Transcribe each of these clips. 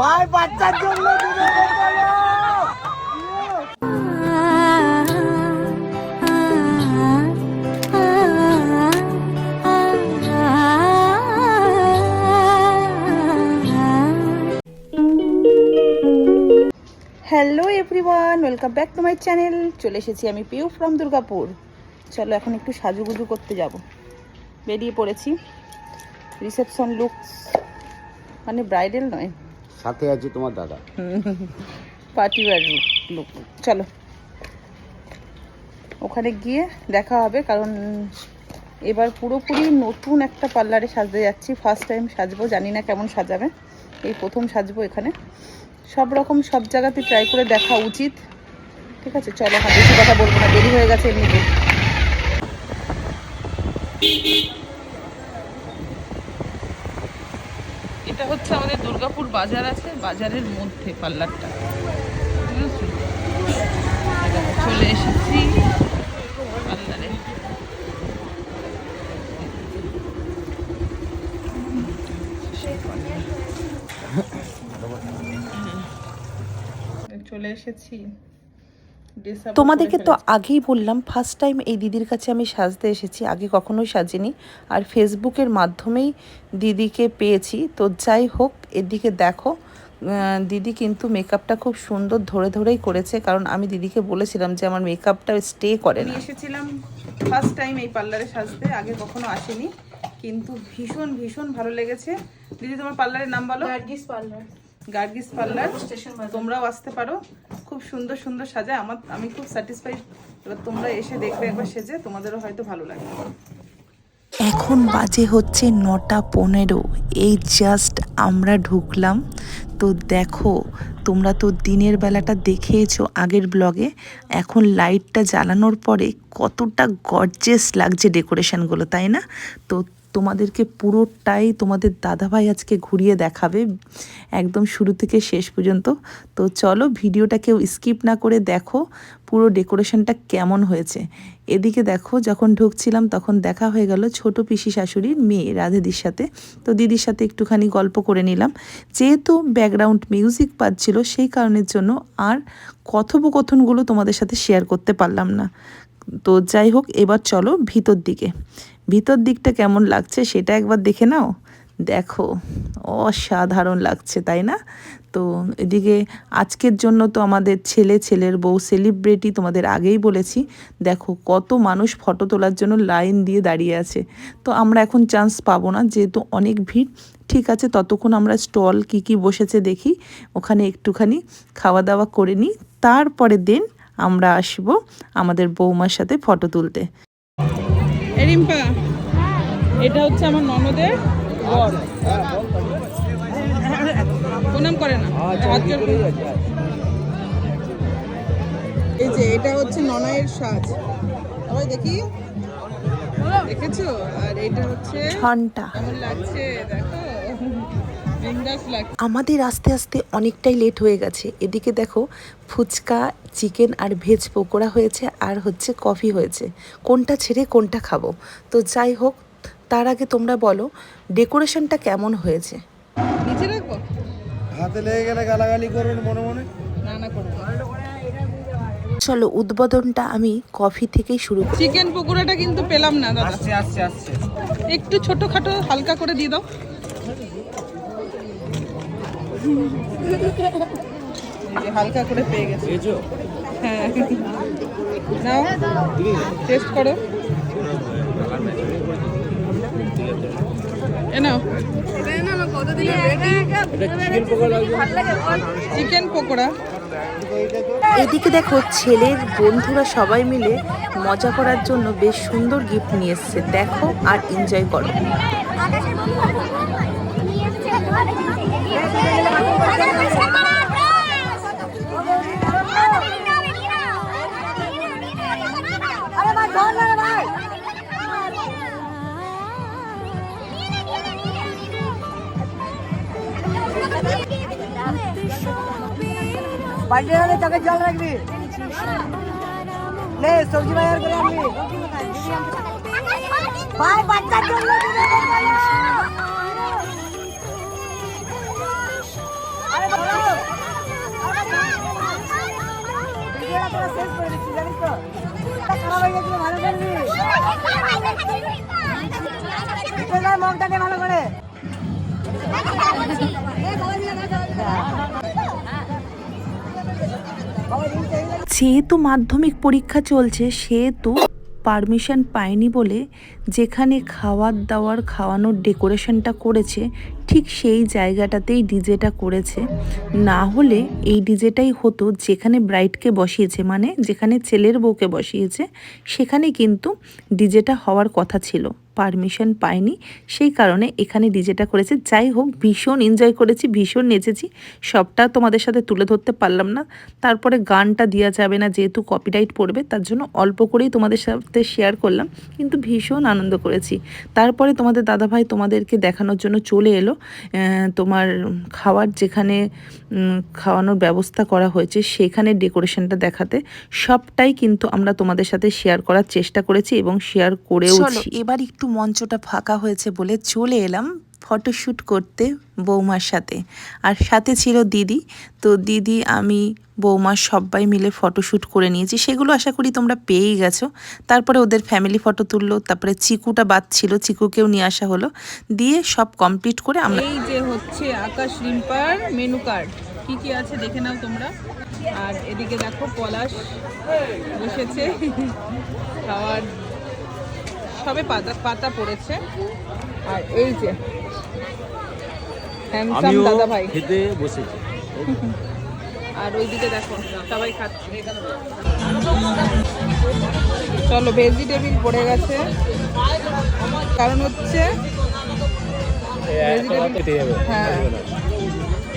ভাই, বাচ্চার জন্য hello everyone welcome back to my channel চলে এসেছি আমি পিউ ফ্রম দুর্গাপুর চলো এখন একটু সাজুগুজু করতে যাব। বেরিয়ে পড়েছি। রিসেপশন লুকস মানে ব্রাইডাল নয়। সাথে আছে তোমার দাদা। পার্টি ওয়ার লুক চলো। ওখানে গিয়ে দেখা হবে, কারণ এবার পুরোপুরি নতুন একটা পার্লারে সাজতে যাচ্ছি। ফার্স্ট টাইম সাজবো, জানি না কেমন সাজাবে। এই প্রথম সাজবো এখানে। সব রকম, সব জায়গাতে ট্রাই করে দেখা উচিত। ঠিক আছে, চলো হ্যাঁ বেশি কথা বলব না, দেরি হয়ে গেছে এমনিতে। এটা হচ্ছে আমাদের দুর্গাপুর বাজার আছে বাজারের মধ্যে পার্লারটা? চলে এসেছি চলে এসেছি। তোমাদেরকে তো আগেই বললাম ফার্স্ট টাইম এই দিদির কাছে আমি সাজতে এসেছি আগে কখনোই সাজিনি। আর ফেসবুকের মাধ্যমেই দিদিকে পেয়েছি। তো যাই হোক এদিকে দেখো দিদি কিন্তু মেকআপটা খুব সুন্দর ধরে ধরেই করেছে কারণ আমি দিদিকে বলেছিলাম যে আমার মেকআপটা স্টে করে না। এসেছিলাম ফার্স্ট টাইম এই পার্লারে সাজতে আগে কখনো আসেনি। কিন্তু ভীষণ ভীষণ ভালো লেগেছে। দিদি তোমার পার্লারের নাম বলো। গার্গিস পার্লার গার্গিস পার্লার তোমরাও আসতে পারো। খুব সুন্দর সুন্দর সাজায় আমার আমি খুব স্যাটিসফাইড এবার তোমরা এসে দেখবে একবার সেজে। তোমাদেরও হয়তো ভালো লাগবে। এখন বাজে হচ্ছে নটা পনেরো। এই জাস্ট আমরা ঢুকলাম। তো দেখো তোমরা তো দিনের বেলাটা দেখেইছো আগের ব্লগে এখন লাইটটা জ্বালানোর পরে কতটা গর্জেস লাগছে ডেকোরেশনগুলো তাই না? তো তোমাদেরকে পুরোটাই তোমাদের দাদাভাই আজকে ঘুরিয়ে দেখাবে একদম শুরু থেকে শেষ পর্যন্ত। তো চলো ভিডিওটা কেউ স্কিপ না করে দেখো পুরো ডেকোরেশনটা কেমন হয়েছে। এদিকে দেখো যখন ঢুকছিলাম তখন দেখা হয়ে গেল ছোট পিসি শাশুড়ির মেয়ে রাধেদির সাথে। তো দিদির সাথে একটুখানি গল্প করে নিলাম। যেহেতু ব্যাকগ্রাউন্ড মিউজিক পাচ্ছিল সেই কারণের জন্য আর কথোপকথনগুলো তোমাদের সাথে শেয়ার করতে পারলাম না। তো যাই হোক, এবার চলো ভিতর দিকে। ভিতর দিকটা কেমন লাগছে সেটা একবার দেখে নাও। দেখো, অসাধারণ লাগছে, তাই না? তো এদিকে আজকের জন্য তো আমাদের ছেলে, ছেলের বউ সেলিব্রিটি তোমাদের আগেই বলেছি। দেখো, কত মানুষ ফটো তোলার জন্য লাইন দিয়ে দাঁড়িয়ে আছে। তো আমরা এখন চান্স পাবো না, যেহেতু অনেক ভিড়। ঠিক আছে, ততক্ষণ আমরা স্টল কি কি বসেছে দেখি। ওখানে একটুখানি খাওয়া দাওয়া করে নিই। তারপরে দিন আমরা আসব আমাদের বৌমার সাথে ফটো তুলতে। রিম্পা এটা হচ্ছে আমার ননদের প্রণাম করে না। এই যে এটা হচ্ছে ননয়ের সাজ। সবাই দেখি? দেখেছ? আর এটা হচ্ছে ঘণ্টা। কেমন লাগছে? দেখো। আমাদের আস্তে আস্তে অনেকটাই লেট হয়ে গেছে। এদিকে দেখো ফুচকা চিকেন আর ভেজ পকোড়া হয়েছে আর হচ্ছে কফি হয়েছে। কোনটা ছেড়ে কোনটা খাব? তো যাই হোক তার আগে তোমরা বলো ডেকোরেশনটা কেমন হয়েছে? নিচে রাখব? হাতে লেগে গেলে গালাগালি করবেন মনে মনে। না না করব চলো উদ্বোধনটা আমি কফি থেকেই শুরু করি। চিকেন পকোড়াটা কিন্তু পেলাম না দাদা। আসছে আসছে আসছে। একটু ছোটখাটো হালকা করে দিয়ে দাও। হালকা করে পেয়ে গেছে। হ্যাঁ। নাও টেস্ট করো। চিকেন পকোড়া এদিকে দেখো ছেলের বন্ধুরা সবাই মিলে মজা করার জন্য বেশ সুন্দর গিফট নিয়ে এসছে। দেখো আর এনজয় করো। বাড়িতে হলে তাকে জল রাখবি। নে, সবজি বাজার করে আনবি। ভাই, বাচ্চার জন্য শেষ তো? খারাপ হয়ে ভালো করে। যেহেতু মাধ্যমিক পরীক্ষা চলছে সেহেতু পারমিশন পায়নি বলে যেখানে খাওয়ার দাওয়ার খাওয়ানোর ডেকোরেশনটা করেছে, ঠিক সেই জায়গাটাতেই ডিজেটা করেছে। না হলে এই ডিজেটাই হতো যেখানে ব্রাইডকে বসিয়েছে মানে যেখানে ছেলের বউকে বসিয়েছে, সেখানে কিন্তু ডিজেটা হওয়ার কথা ছিল। পারমিশন পাইনি সেই কারণে এখানে ডিজেটা করেছে। যাই হোক, ভীষণ এনজয় করেছি, ভীষণ নেচেছি। সবটা তোমাদের সাথে তুলে ধরতে পারলাম না। তারপরে গানটা দেওয়া যাবে না, যেহেতু কপিরাইট পড়বে, তার জন্য অল্প করেই তোমাদের সাথে শেয়ার করলাম। কিন্তু ভীষণ করেছি। তারপরে তোমাদের দাদাভাই তোমাদেরকে দেখানোর জন্য চলে এলো। তোমার খাওয়ার যেখানে খাওয়ানোর ব্যবস্থা করা হয়েছে সেখানে ডেকোরেশনটা দেখাতে। সবটাই কিন্তু আমরা তোমাদের সাথে শেয়ার করার চেষ্টা করেছি এবং শেয়ার করেও এবার একটু মঞ্চটা ফাঁকা হয়েছে বলে চলে এলাম। ফটোশ্যুট করতে বৌমার সাথে। আর সাথে ছিল দিদি। তো দিদি, আমি, বৌমা সবাই মিলে ফটোশ্যুট করে নিয়েছি। সেগুলো আশা করি তোমরা পেয়েই গেছো। তারপরে ওদের ফ্যামিলি ফটো তুললো। তারপরে চিকুটা বাদ ছিল। চিকুকেও নিয়ে আসা হলো। দিয়ে সব কমপ্লিট করে আমরা এই যে হচ্ছে আকাশ রিম্পার মেনু কার্ড কি কি আছে দেখে নাও তোমরা। আর এদিকে দেখো পলাশ বসেছে। খাওয়ার সবে পাতা পাতা পড়েছে। আর এই যে দাদা ভাই খেতে বসেছি। আর ওইদিকে দেখো সবাই খাচ্ছে। চলো ভেজিটেবিল পড়ে গেছে। কারণ হচ্ছে হ্যাঁ।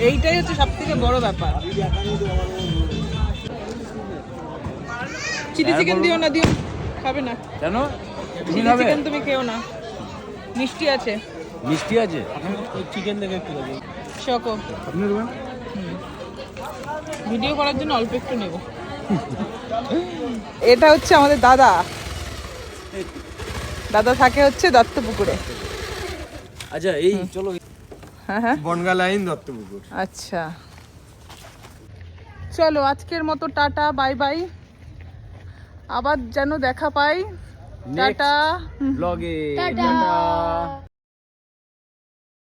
এইটাই হচ্ছে সব থেকে বড় ব্যাপার। চিলি চিকেন দিও না দিও। খাবে না। কেন? চিলি চিকেন তুমি খেও না। মিষ্টি আছে। মিষ্টি আছে? চিকেন দেখে একটু শকো। আপনি দেবেন? ভিডিও করার জন্য অল্প একটু নেব। এটা হচ্ছে আমাদের দাদা। দাদা থাকে হচ্ছে দত্তপুকুরে। আচ্ছা এই চলো। হ্যাঁ হ্যাঁ। বনগা লাইন দত্তপুকুর। আচ্ছা। চলো আজকের মতো টাটা বাই বাই। আবার যেন দেখা পাই। টাটা। ব্লগে টাটা।